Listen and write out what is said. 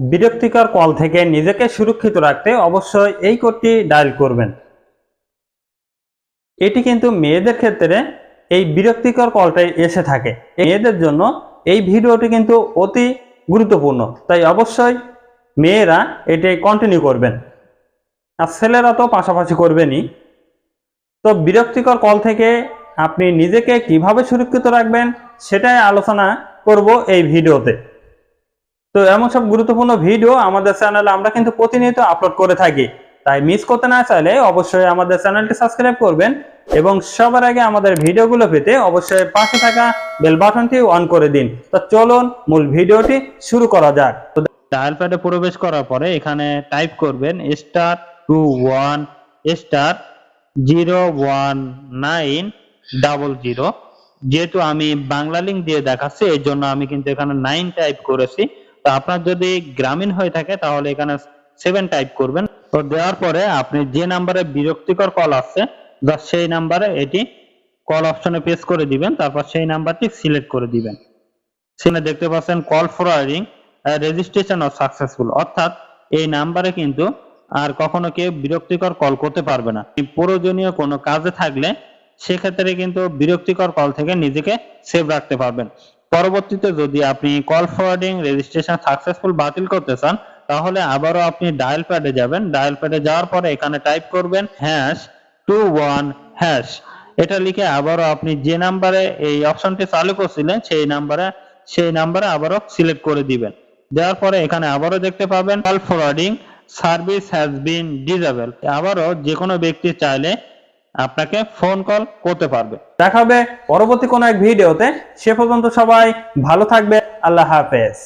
বিরক্তিকর কল থেকে নিজেকে সুরক্ষিত রাখতে অবশ্যই এই কোডটি ডায়াল করবেন। এটি কিন্তু মেয়েদের ক্ষেত্রে এই বিরক্তিকর কলটাই এসে থাকে। মেয়েদের জন্য এই ভিডিওটি কিন্তু অতি গুরুত্বপূর্ণ, তাই অবশ্যই মেয়েরা এটি কন্টিনিউ করবেন। আর ছেলেরা তো পাশাপাশি করবেনই। তো বিরক্তিকর কল থেকে আপনি নিজেকে কীভাবে সুরক্ষিত রাখবেন সেটাই আলোচনা করব এই ভিডিওতে। তো এমন সব গুরুত্বপূর্ণ ভিডিও আমাদের চ্যানেলে আমরা কিন্তু প্রতিনিয়ত আপলোড করে থাকি। তাই মিস করতে না চাইলে অবশ্যই আমাদের চ্যানেলটি সাবস্ক্রাইব করবেন এবং সবার আগে আমাদের ভিডিওগুলো পেতে অবশ্যই পাশে থাকা বেল বাটনটি অন করে দিন। তো চলুন মূল ভিডিওটি শুরু করা যাক। তো ডায়াল প্যাডে প্রবেশ করার পরে এখানে টাইপ করবেন star two one star zero one nine double zero যেহেতু আমি বাংলা লিঙ্ক দিয়ে দেখাচ্ছি এই জন্য আমি কিন্তু এখানে নাইন টাইপ করেছি। তো আপনার যদি গ্রামীণ হয়ে থাকে, তাহলে এখানে সেভেন টাইপ করবেন। তো দেওয়ার পরে আপনি যে নাম্বারে বিরক্তিকর কল আসছে জাস্ট সেই নাম্বারে এটি কল অপশনে প্রেস করে দিবেন, তারপর সেই নাম্বারটি সিলেক্ট করে দিবেন। সেখানে দেখতে পাচ্ছেন call forwarding registration off successful অর্থাৎ এই নাম্বারে কিন্তু আর কখনো কেউ বিরক্তিকর কল করতে পারবে না। প্রয়োজনীয় কোনো কাজে থাকলে, সেক্ষেত্রে কিন্তু বিরক্তিকর কল থেকে নিজেকে সেভ রাখতে পারবেন। পরবর্তীতে যদি আপনি কল ফরওয়ার্ডিং রেজিস্ট্রেশন সাকসেসফুল বাতিল করতে চান, তাহলে আবারও আপনি ডায়াল প্যাডে যাবেন। ডায়াল প্যাডে যাওয়ার পরে এখানে টাইপ করবেন হ্যাশ টু ওয়ান হ্যাশ এটা লিখে আবারও আপনি যে নাম্বারে এই অপশনটি চালু করছিলেন, সেই নাম্বারে সেই নাম্বারে আবারও সিলেক্ট করে দিবেন। দেওয়ার পরে এখানে আবারও দেখতে পাবেন call forwarding service has been disable আবারও যে কোনো ব্যক্তি চাইলে আপনাকে ফোন কল করতে পারবে। দেখাবে পরবর্তী কোন এক ভিডিওতে সে পর্যন্ত সবাই ভালো থাকবে। আল্লাহ হাফেজ।